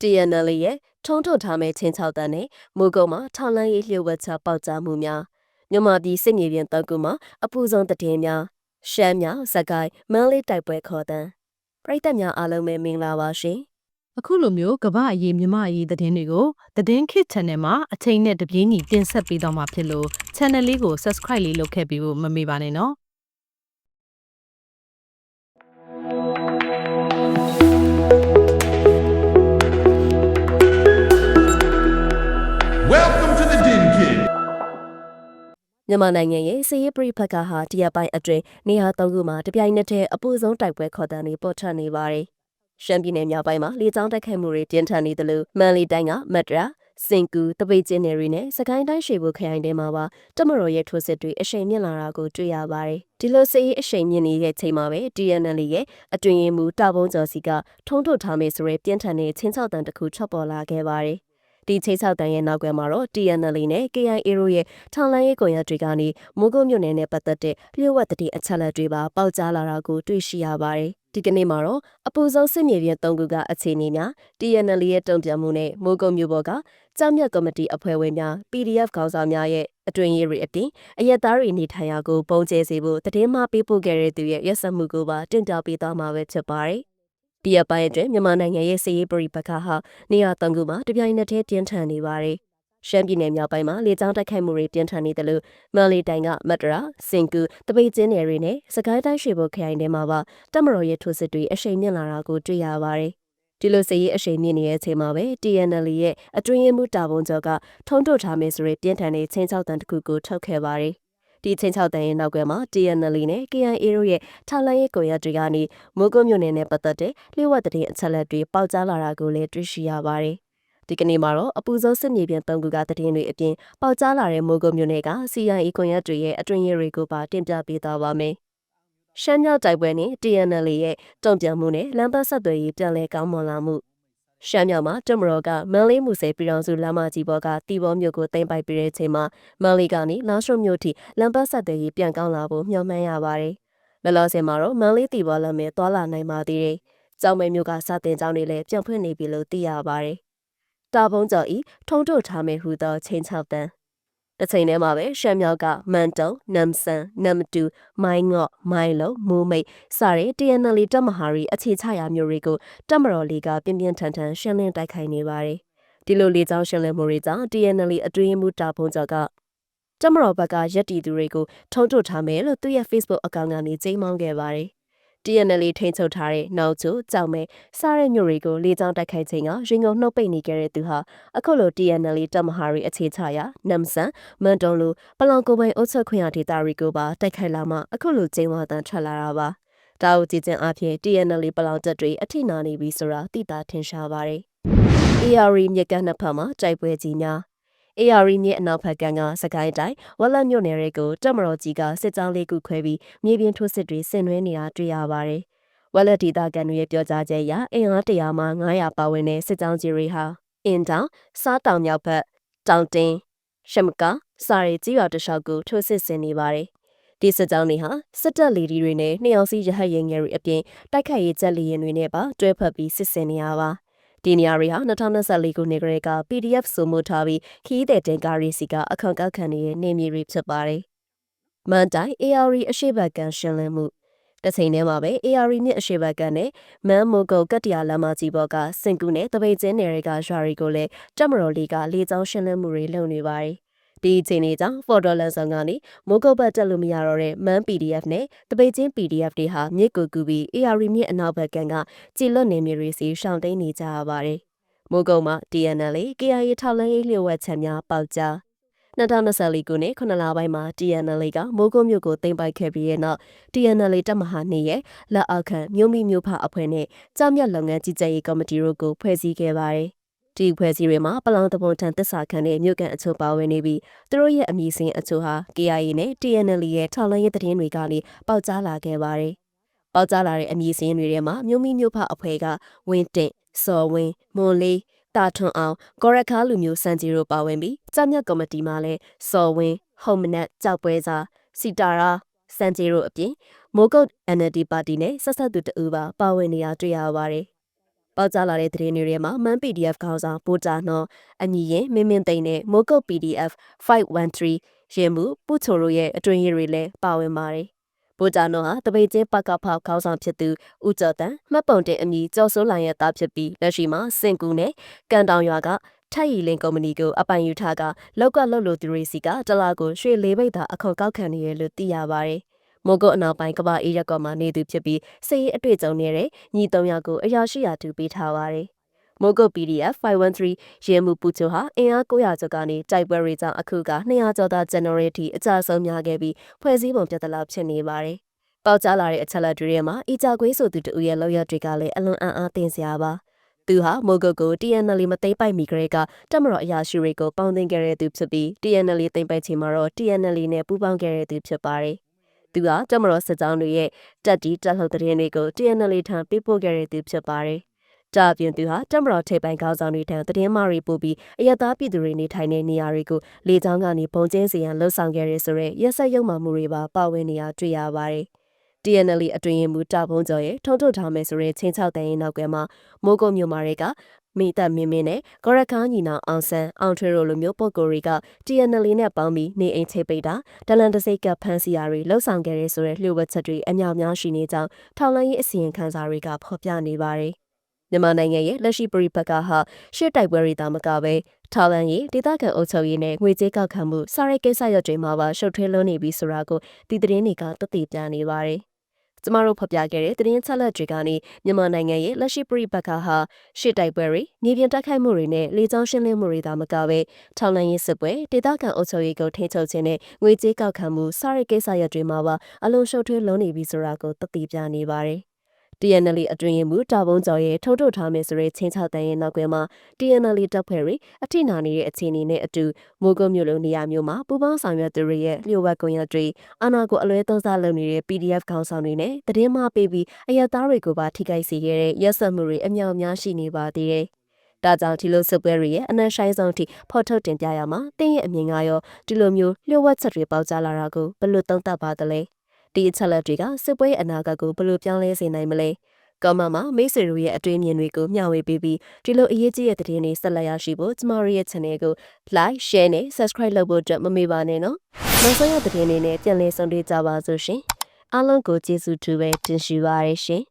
TNL ရဲ့ထုံးထုတ်ထားမဲ့ချင်းချောက်တန်းနဲ့မူကုံမှာထောင်လန်းရေးလျှို့ဝှက်ချပေါက်ကြားမှုများမြန်မာပြည်စစ်မြေပြင်တောက်ကူမှာအပူဆုံးတည်င်းများရှမ်းမြောက်စကိုင်းမန်းလေးတိုက်ပွဲခေါ်တန်းပရိသတ်များအားလုံးပဲမင်္ဂလာပါရှင်အခုလိုမျိုးကမ္ဘာအရေးမြမအရေးသတင်းတွေကိုသတင်းခစ် channel မှာအချိန်နဲ့တပြေးညီတင်ဆက်ပေးတော့မှာဖြစ်လို့ channel လေးကို subscribe လေးလုပ်ခဲ့ပြီးဖို့မမေ့ပါနဲ့နော် မြန်မာနိုင်ငံရဲ့စစ်ရေးပြည်ဖက်ကဟာတရက်ပိုင်းအတွင်းနေရာသုံးခုမှာတပြိုင်နက်တည်းအပူဆုံးတိုက်ပွဲခေါ်တန်းတွေပေါ်ထွက်နေပါတယ်။ရှမ်းပြည်နယ်မြောက်ပိုင်းမှာလေကြောင်းတိုက်ခိုက်မှုတွေပြင်းထန်နေတယ်လို့မန်လီတိုင်းကမက်ဒရာစင်ကူတပိတ်ကျင်းနယ်တွေနဲ့စကိုင်းတိုင်းရွှေဘိုခရိုင်ထဲမှာပါတမတော်ရဲ့ထိုးစစ်တွေအရှိန်မြင့်လာတာကိုတွေ့ရပါတယ်။ဒီလိုစစ်ရေးအရှိန်မြင့်နေတဲ့ချိန်မှာပဲ TNL ရဲ့အတွင်ရင်မူတာဘုံကျော်စီကထုံးထုတ်ထားမယ်ဆိုရဲပြင်းထန်တဲ့ချင်းချောက်တန်တစ်ခုထွက်ပေါ်လာခဲ့ပါတယ်။ ဒီချိန်ဆောက်တန်ရဲ့နောက်ကွယ်မှာတော့ TNL နဲ့ KIA တို့ရဲ့ထောင်လိုင်းရေးကွန်ရက်တွေကနေမိုးကုတ်မြို့နယ်နဲ့ပတ်သက်တဲ့လျှို့ဝှက်တတိအချက်လက်တွေပါပေါက်ကြားလာတာကိုတွေ့ရှိရပါတယ်။ဒီကနေ့မှာတော့အပူဆုံးစစ်မြေပြင်၃ခုကအခြေအနေများ TNL ရဲ့တုံ့ပြန်မှုနဲ့မိုးကုတ်မြို့ပေါ်ကကြောက်မြတ်ကော်မတီအဖွဲ့ဝင်များ PDF ခေါင်းဆောင်များရဲ့အတွင်ရေးတွေအပြင်အရက်သားတွေနေထိုင်ရာကိုပုံကျဲစေဖို့တည်င်းမပေးပို့ခဲ့တဲ့သူရဲ့ရက်စက်မှုကိုပါတင်ပြပေးသွားမှာပဲဖြစ်ပါတယ်။ ဒီအပိုင်းအတွင်းမြန်မာနိုင်ငံရဲ့စီးရေးပရိပခါဟာနေရာ၃ခုမှာတပြိုင်နက်တည်းပြင်းထန်နေပါတယ်။ရှမ်းပြည်နယ်မြောက်ပိုင်းမှာလေကြောင်းတိုက်ခိုက်မှုတွေပြင်းထန်နေတယ်လို့မန်လီတိုင်ကမတ်တရာစင်ကူတပိတ်ကျင်းနယ်တွေနဲ့စကိုင်းတိုင်းရွှေဘိုခရိုင်ထဲမှာပါတက်မတော်ရဲ့ထိုးစစ်တွေအရှိန်မြင့်လာတာကိုတွေ့ရပါတယ်။ဒီလိုစရေးအရှိန်မြင့်နေတဲ့အချိန်မှာပဲ TNL ရဲ့အတွင်းရေးမှုတာဝန်ကျော်ကထုံးထုတ်ထားမယ်ဆိုရပြင်းထန်တဲ့ချင်းချောက်တန်တစ်ခုကိုထုတ်ခဲ့ပါတယ်။ ဒီချင်းချောက်တန်ရဲ့နောက်ကွယ်မှာ TNL နဲ့ KIA တို့ရဲ့ထောက်လိုင်းရေးကွန်ရက်တွေကနေမိုးကုတ်မြို့နယ်နဲ့ပတ်သက်တဲ့လျှို့ဝှက်တဲ့အချက်လက်တွေပေါက်ကြားလာတာကိုလည်းတွေ့ရှိရပါတယ်။ဒီကနေ့မှာတော့အပူဆုံးစစ်မြေပြင်၃ခုကတည်င်းတွေအပြင်ပေါက်ကြားလာတဲ့မိုးကုတ်မြို့နယ်က CIA ကွန်ရက်တွေရဲ့အတွင်းရေးတွေကိုပါတင်ပြပေးသွားပါမယ်။ရှမ်းမြောက်တိုက်ပွဲနဲ့ TNL ရဲ့တုံ့ပြန်မှုနဲ့လမ်းပတ်ဆက်သွယ်ရေးပြန်လည်ကောင်းမွန်လာမှု ရှမ်းမြောက်မှာတမတော်ကမန်လေးမူဆယ်ပြည်တော်စုလမ်းမကြီးပေါ်ကတီဘောမြို့ကိုတင်ပိုက်ပြီးတဲ့ချိန်မှာမန်လေးကနေလောင်းရှုံမြို့ထိလမ်းပတ်ဆက်သွယ်ရေးပြန်ကောင်းလာဖို့မျှော်မှန်းရပါတယ်။လောလောဆယ်မှာတော့မန်လေးတီဘောလမ်း में သွာလာနိုင်ပါသေးတယ်။ကျောင်းမဲမြို့ကစတင်ကျောင်းတွေလည်းပြန်ဖွင့်နေပြီလို့သိရပါတယ်။တာပုံးကျော်ဤထုံးထုတ်ထားမယ်ဟူသောချင်းချောက်တန်း တစ်ချိန်တည်းမှာပဲရှမ်းမြောက်ကမန်တုံနမ်ဆန်နမ်တူမိုင်းငော့မိုင်းလုံမိုးမိတ်စတဲ့ TNL တပ်မဟာရီအခြေချရာမျိုးတွေကိုတပ်မတော်လေးကပြင်းပြင်းထန်ထန်ရှင်းလင်းတိုက်ခိုက်နေပါတယ်။ဒီလိုလေကြောင်းရှင်းလင်းမှုတွေကြောင့် TNL အတွင်းမှုတာဖုံးကျော်ကတပ်မတော်ဘက်ကရက်တီသူတွေကိုထုံးထုတ်ထားမယ်လို့သူ့ရဲ့ Facebook အကောင့်ကနေကြေးမောင်းခဲ့ပါတယ်။ TNL ထိန်းချုပ်ထားတဲ့နောက်ကျကြောက်မဲစားတဲ့မြို့တွေကိုလေကြောင်းတိုက်ခိုက်ခြင်းကရင်ကုန်နှုတ်ပိတ်နေခဲ့တဲ့သူဟာအခုလို TNL တပ်မဟာရီအခြေချရာနမ်ဆန်မန်တုံလိုပလောင်ကိုပိုင်အုပ်ချုပ်ခွင့်ရဒေသတွေကိုပါတိုက်ခိုက်လာမှအခုလိုကျင်းဝတန်ထွက်လာတာပါတာဝကြည်ကျင်အဖြစ် TNL ပလောင်တပ်တွေအထိနာနေပြီဆိုတာသိတာထင်ရှားပါတယ် AR မြက်ကနှစ်ဖက်မှာတိုက်ပွဲကြီးများ AR မြစ်အနောက်ဘက်ကကစကိုင်းတိုင်းဝက်လက်မြို့နယ်တွေကိုတက်မတော်ကြီးကစစ်ကြောင်းလေးခုခွဲပြီးမြေပြင်ထိုးစစ်တွေဆင်နွှဲနေတာတွေ့ရပါတယ်။ဝက်လက်ဒေသကန်တွေရဲ့ပြောကြားချက်အရအင်အား100မှ900ပါဝင်တဲ့စစ်ကြောင်းကြီးတွေဟာအင်တောင်စားတောင်မြောက်ဘက်တောင်တင်းရှမကစာရီကြီးရွာတလျှောက်ကိုထိုးစစ်ဆင်နေပါတယ်။ဒီစစ်ကြောင်းတွေဟာစစ်တပ်လီဒီတွေနဲ့နှစ်ယောက်စီရဟတ်ရင်ငယ်တွေအပြင်တိုက်ခိုက်ရေးချက်လီရင်တွေနဲ့ပါတွဲဖက်ပြီးစစ်ဆင်နေရပါ ဒီနေရာတွေဟာ2024ခုနှစ်ကလေးက PDF စုမှုထားပြီးခီးတဲ့တင်ကားရီစီကအခွန်ကောက်ခံနေတဲ့နေမြေတွေဖြစ်ပါတယ်။မန်တိုင် AR အရှိဘက်ကန်ရှင်းလင်းမှုတချိန်တည်းမှာပဲ AR မြစ်အရှိဘက်ကန်နဲ့မန်မိုကိုကတ်တရာလမ်းမကြီးပေါ်ကစင်ကူနဲ့တပိတ်ကျင်းနယ်တွေကရွာတွေကိုလည်းတက်မတော်လီကလေကြောင်းရှင်းလင်းမှုတွေလုပ်နေပါတယ်။ ဒီအချိန်လေးကြောင့်ဖော်တော်လန်ဆောင်ကနေမိုးကုတ်ဘတ်တက်လို့မရတော့တဲ့မန် PDF နဲ့တပိတ်ချင်း PDF တွေဟာမြစ်ကိုကူပြီး AR မြစ်အနောက်ဘက်ကန်ကကြည်လွတ်နေမြေတွေစီရှောင်းတိန်နေကြရပါတယ်။မိုးကုတ်မှာ TNL KIA ထောက်လန်းရေးလျှို့ဝှက်ချက်များပေါက်ကြား2024ခုနှစ်9လပိုင်းမှာ TNL ကမိုးကုတ်မြို့ကိုတင်ပိုက်ခဲ့ပြီးတဲ့နောက် TNL တပ်မဟာနေရဲ့လက်အောက်ခံမြို့မိမြို့ဖအဖွဲ့နဲ့ကြောက်မြတ်လုပ်ငန်းကြီးကြပ်ရေးကော်မတီတို့ကိုဖွဲ့စည်းခဲ့ပါတယ်။ ဒီဖွဲ့စည်းတွေမှာပလောင်တပုံထန်တစ္ဆာခံတဲ့မြို့ကန်အချို့ပါဝင်နေပြီးသူတို့ရဲ့အမည်စင်းအချို့ဟာ KIA နဲ့ TNL ရဲ့ထောက်လန်းရေးသတင်းတွေကနေပေါက်ကြားလာခဲ့ပါတယ်။ပေါက်ကြားလာတဲ့အမည်စင်းတွေထဲမှာမြို့မိမြို့ဖအဖွဲ့ကဝင်းတင့်စော်ဝင်းမွန်လေးတာထွန်အောင်ကောရက်ခါလူမျိုးစံကြီးတို့ပါဝင်ပြီးကြမြတ်ကော်မတီမှလည်းစော်ဝင်းဟုံမနက်ကြောက်ပွဲစာစီတာရာစံကြီးတို့အပြင်မိုးကုတ် NLD ပါတီနဲ့ဆက်ဆက်သူတအူပါပါဝင်နေရတွေ့ရပါတယ် ပေါက်ကြားလာတဲ့သတင်းတွေထဲမှာ Man PDF ခေါင်းဆောင်ပိုတာနော်အညီရင်မင်းမင်းသိန်းနဲ့မိုးကုတ် PDF 513ရေမှုပူချိုတို့ရဲ့အတွင်ရည်တွေလည်းပါဝင်ပါတယ်။ပိုတာနော်ဟာတပိတ်ချင်းပကဖောက်ခေါင်းဆောင်ဖြစ်သူဦးကျော်တန်မှတ်ပုံတင်အမည်ကျော်စိုးလိုင်ရဲ့သားဖြစ်ပြီးလက်ရှိမှာစင်ကူနဲ့ကန်တောင်ရွာကထက်ရီလင်းကုမ္ပဏီကိုအပိုင်ယူထားကလောက်ကလောက်လို့သူတွေစီကတလားကိုရွှေလေးပိတ်သာအခေါ်ကောက်ခံနေရလို့သိရပါတယ်။ မိုးကုတ်အနောက်ပိုင်းကမ္ဘာအေးရက်ကော်မှာနေသူဖြစ်ပြီးစည်ရေးအတွေ့အကြုံနေတဲ့ညီ၃ယောက်ကိုအရာရှိရာတူပေးထားပါတယ်။မိုးကုတ် PDF 513ရဲမှုပူချိုဟာအင်အား900ကျော်ကနေတိုက်ပွဲတွေကြောင့်အခုက200ကျော်သာ generate ထိအကြဆုံးများခဲ့ပြီးဖွဲ့စည်းပုံပြတ်တလောက်ဖြစ်နေပါတယ်။ပေါက်ကြားလာတဲ့အချက်လက်တွေထဲမှာအီကြကွေးဆိုသူတူရဲ့လောက်ရတွေကလည်းအလွန်အံ့အားသင့်စရာပါ။သူဟာမိုးကုတ်ကို TNL မသိမ့်ပိုက်မီကလေးကတက်မတော်အရာရှိတွေကိုပေါင်းသိမ်းခဲ့တဲ့သူဖြစ်ပြီး TNL သိမ့်ပိုက်ချိန်မှာတော့ TNL နဲ့ပူးပေါင်းခဲ့တဲ့သူဖြစ်ပါတယ်။ သူဟာတက်မတော်စစ်ကြောင်းတွေရဲ့တက်တီတက်လှုပ်တဲ့တွေကို TNL ထံပေးပို့ခဲ့တဲ့သူဖြစ်ပါတယ်။ဒါအပြင်သူဟာတက်မတော်ထိပ်ပိုင်းခေါင်းဆောင်တွေထံသတင်းမှားတွေပို့ပြီးအယက်သားပြည်သူတွေနေထိုင်တဲ့နေရာတွေကိုလေကြောင်းကနေပုံကျင်းစီရန်လှုပ်ဆောင်ခဲ့ရဲဆိုတဲ့ရက်ဆက်ရုံမှမှုတွေပါပါဝင်နေရတွေ့ရပါတယ်။ TNL အတွင်ရင်မူတာဖုံးကျော်ရဲ့ထုံထုတ်ထားမယ်ဆိုတဲ့ချင်းချောက်တန်ရင်နောက်ကွယ်မှာမိုးကုတ်မြို့မာတွေက မိသက်မင်းမင်းနဲ့ဂရခါညီနောင်အောင်ဆန်းအောင်ထွေရိုလိုမျိုးပုံကိုယ်တွေက TNL နဲ့ပေါင်းပြီးနေအိမ်ချိတ်ပိတ်တာဒလန်တစိတ်ကဖမ်းဆီးရာတွေလှုပ်ဆောင်ခဲ့ရဲဆိုတဲ့လျှို့ဝှက်ချက်တွေအများများရှိနေကြောင်းထောက်လိုင်းရေးအစီရင်ခံစာတွေကဖော်ပြနေပါတယ်။မြန်မာနိုင်ငံရဲ့လက်ရှိပြည်ပကဟာရှစ်တိုက်ပွဲတွေတာမကပဲထောက်လန်ရေးဒေသခံအုပ်ချုပ်ရေးနဲ့ငွေကြေးကောက်ခံမှုစတဲ့ကိစ္စရပ်တွေမှာပါရှုပ်ထွေးလွန်းနေပြီဆိုတာကိုဒီသတင်းတွေကသက်သေပြနေပါတယ်။ ကျမတို့ဖော်ပြခဲ့တဲ့သတင်းချက်လက်တွေကနေမြန်မာနိုင်ငံရဲ့လက်ရှိပြည်ပကဟာရှစ်တိုက်ပွဲတွေနေပြန်တိုက်ခိုက်မှုတွေနဲ့လေကြောင်းရှင်းလင်းမှုတွေတာမကပဲထောက်လန်ရေးစစ်ပွဲဒေသခံအုပ်ချုပ်ရေးကိုထိန်းချုပ်ခြင်းနဲ့ငွေကြေးကောက်ခံမှုစတဲ့ကိစ္စရပ်တွေမှာပါအလုံးရှုပ်ထွေးလွန်းနေပြီဆိုတာကိုသက်သေပြနေပါတယ်။ TNL အတွင်ရင်မှုတာပုံကျော်ရဲ့ထုတ်ထုတ်ထားမယ်ဆိုတဲ့ချင်းချောက်တန်ရဲ့နောက်ကွယ်မှာ TNL တပ်ဖွဲ့တွေအထိနာနေတဲ့အခြေအနေနဲ့အတူမိုးကုတ်မြို့လိုနေရာမျိုးမှာပူပေါင်းဆောင်ရွက်သူတွေရဲ့လျှို့ဝှက်ကွန်ရက်တွေအာဏာကိုအလွဲသုံးစားလုပ်နေတဲ့ PDF ခေါင်းဆောင်တွေနဲ့တည်င်းမပေးပြီးအရသားတွေကိုပါထိခိုက်စေခဲ့တဲ့ရက်စက်မှုတွေအမြောက်အများရှိနေပါသေးတယ်။ဒါကြောင့်ဒီလိုစစ်ပွဲတွေရဲ့အနက်ဆိုင်ဆုံးအထိဖော်ထုတ်တင်ပြရမှာတင်းရဲ့အမြင်ကရောဒီလိုမျိုးလျှို့ဝှက်ချက်တွေပေါက်ကြားလာတာကိုဘယ်လိုသုံးသပ်ပါသလဲ။ ဒီအချက်လက်တွေကစစ်ပွဲအနာဂတ်ကိုဘယ်လိုပြောင်းလဲစေနိုင်မလဲ။ကောမမမိတ်ဆွေတို့ရဲ့အတွင်းမြင်တွေကိုမျှဝေပေးပြီးဒီလိုအရေးကြီးတဲ့သတင်းတွေဆက်လက်ရရှိဖို့ကျမတို့ရဲ့ channel ကို like share နဲ့ subscribe လုပ်ဖို့အတွက်မမေ့ပါနဲ့နော်။နောက်ဆုံးရသတင်းတွေနဲ့ပြန်လည်ဆုံတွေ့ကြပါစို့ရှင်။အားလုံးကိုကျေးဇူးတူပဲတင်ရှိပါရရှင်။